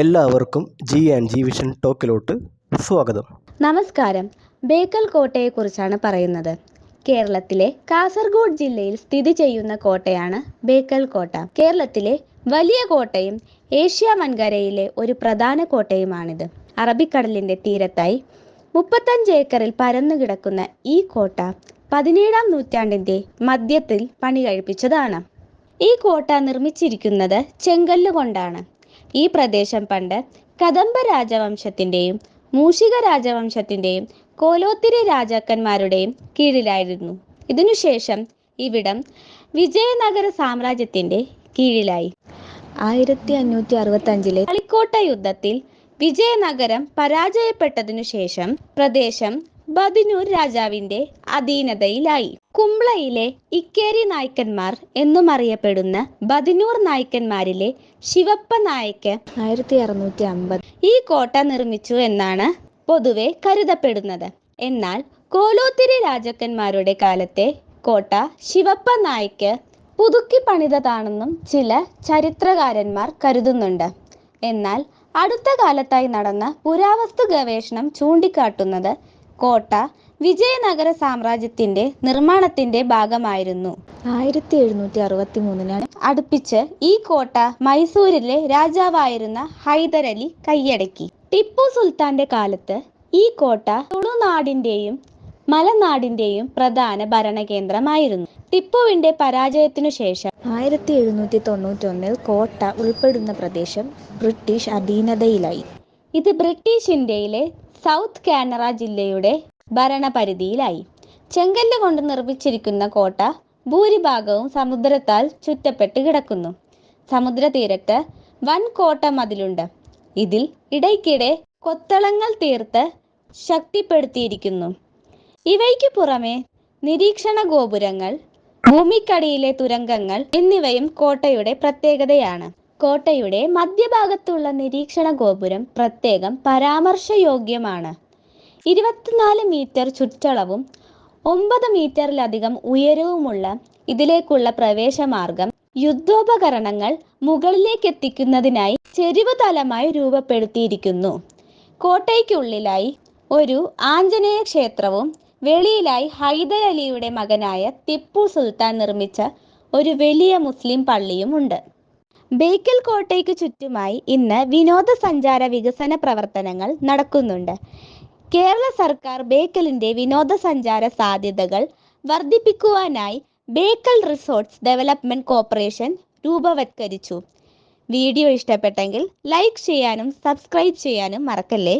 എല്ലാവർക്കും G and G vision ടോക്കിലോട്ട് സ്വാഗതം. നമസ്കാരം. ബേക്കൽ കോട്ടയെക്കുറിച്ചാണ് പറയുന്നത്. കേരളത്തിലെ കാസർഗോഡ് ജില്ലയിൽ സ്ഥിതി ചെയ്യുന്ന കോട്ടയാണ് ബേക്കൽ കോട്ട. കേരളത്തിലെ വലിയ കോട്ടയും ഏഷ്യ വൻകരയിലെ ഒരു പ്രധാന കോട്ടയുമാണിത്. അറബിക്കടലിന്റെ തീരത്തായി മുപ്പത്തഞ്ച് ഏക്കറിൽ പരന്നു കിടക്കുന്ന ഈ കോട്ട പതിനേഴാം നൂറ്റാണ്ടിന്റെ മധ്യത്തിൽ പണി കഴിപ്പിച്ചതാണ്. ഈ കോട്ട നിർമ്മിച്ചിരിക്കുന്നത് ചെങ്കല്ല് കൊണ്ടാണ്. ഈ പ്രദേശം പണ്ട് കദംബ രാജവംശത്തിന്റെയും മൂഷിക രാജവംശത്തിന്റെയും കോലോത്തിരി രാജാക്കന്മാരുടെയും കീഴിലായിരുന്നു. ഇതിനുശേഷം ഇവിടം വിജയനഗര സാമ്രാജ്യത്തിന്റെ കീഴിലായി. ആയിരത്തി അഞ്ഞൂറ്റി അറുപത്തി അഞ്ചിലെ കളിക്കോട്ട യുദ്ധത്തിൽ വിജയനഗരം പരാജയപ്പെട്ടതിനു ശേഷം പ്രദേശം ബദിനൂർ രാജാവിന്റെ അധീനതയിലായി. കുംബ്ലയിലെ ഇക്കേരി നായ്ക്കന്മാർ എന്നും അറിയപ്പെടുന്ന ബദിനൂർ നായ്ക്കന്മാരിലെ ശിവപ്പ നായക്ക് ആയിരത്തി അറുന്നൂറ്റി അമ്പത് ഈ കോട്ട നിർമ്മിച്ചു എന്നാണ് പൊതുവെ കരുതപ്പെടുന്നത്. എന്നാൽ കോലോത്തിരി രാജാക്കന്മാരുടെ കാലത്തെ കോട്ട ശിവപ്പ നായ്ക്ക് പുതുക്കി പണിതതാണെന്നും ചില ചരിത്രകാരന്മാർ കരുതുന്നുണ്ട്. എന്നാൽ അടുത്ത കാലത്തായി നടന്ന പുരാവസ്തു ഗവേഷണം ചൂണ്ടിക്കാട്ടുന്നത് കോട്ട വിജയനഗര സാമ്രാജ്യത്തിന്റെ നിർമ്മാണത്തിന്റെ ഭാഗമായിരുന്നു. ആയിരത്തി എഴുന്നൂറ്റി അറുപത്തി മൂന്നിനാണ് അടുപ്പിച്ച് ഈ കോട്ട മൈസൂരിലെ രാജാവായിരുന്ന ഹൈദരലി കൈയടക്കി. ടിപ്പു സുൽത്താന്റെ കാലത്ത് ഈ കോട്ട തുളുനാടിന്റെയും മലനാടിന്റെയും പ്രധാന ഭരണകേന്ദ്രമായിരുന്നു. ടിപ്പുവിന്റെ പരാജയത്തിനു ശേഷം ആയിരത്തി എഴുന്നൂറ്റി തൊണ്ണൂറ്റൊന്നിൽ കോട്ട ഉൾപ്പെടുന്ന പ്രദേശം ബ്രിട്ടീഷ് അധീനതയിലായി. ഇത് ബ്രിട്ടീഷ് ഇന്ത്യയിലെ സൗത്ത് കാനറ ജില്ലയുടെ ഭരണപരിധിയിലായി. ചെങ്കല്ല് കൊണ്ട് നിർമ്മിച്ചിരിക്കുന്ന കോട്ട ഭൂരിഭാഗവും സമുദ്രത്താൽ ചുറ്റപ്പെട്ട് കിടക്കുന്നു. സമുദ്രതീരത്ത് വൻ കോട്ട മതിലുണ്ട്. ഇതിൽ ഇടയ്ക്കിടെ കൊത്തളങ്ങൾ തീർത്ത് ശക്തിപ്പെടുത്തിയിരിക്കുന്നു. ഇവയ്ക്ക് പുറമെ നിരീക്ഷണ ഗോപുരങ്ങൾ ഭൂമിക്കടിയിലെ തുരങ്കങ്ങൾ എന്നിവയും കോട്ടയുടെ പ്രത്യേകതയാണ്. കോട്ടയുടെ മധ്യഭാഗത്തുള്ള നിരീക്ഷണ ഗോപുരം പ്രത്യേകം പരാമർശയോഗ്യമാണ്. ഇരുപത്തിനാല് മീറ്റർ ചുറ്റളവും ഒമ്പത് മീറ്ററിലധികം ഉയരവുമുള്ള ഇതിലേക്കുള്ള പ്രവേശമാർഗം യുദ്ധോപകരണങ്ങൾ മുകളിലേക്ക് എത്തിക്കുന്നതിനായി ചെരിവ് തലമായി രൂപപ്പെടുത്തിയിരിക്കുന്നു. കോട്ടയ്ക്കുള്ളിലായി ഒരു ആഞ്ജനേയ ക്ഷേത്രവും വെളിയിലായി ഹൈദർ അലിയുടെ മകനായ ടിപ്പു സുൽത്താൻ നിർമ്മിച്ച ഒരു വലിയ മുസ്ലിം പള്ളിയും ഉണ്ട്. ബേക്കൽ കോട്ടയ്ക്ക് ചുറ്റുമായി ഇന്ന് വിനോദസഞ്ചാര വികസന പ്രവർത്തനങ്ങൾ നടക്കുന്നുണ്ട്. കേരള സർക്കാർ ബേക്കലിന്റെ വിനോദസഞ്ചാര സാധ്യതകൾ വർദ്ധിപ്പിക്കുവാനായി ബേക്കൽ റിസോർട്ട്സ് ഡെവലപ്മെന്റ് കോർപ്പറേഷൻ രൂപവത്കരിച്ചു. വീഡിയോ ഇഷ്ടപ്പെട്ടെങ്കിൽ ലൈക്ക് ചെയ്യാനും സബ്സ്ക്രൈബ് ചെയ്യാനും മറക്കല്ലേ?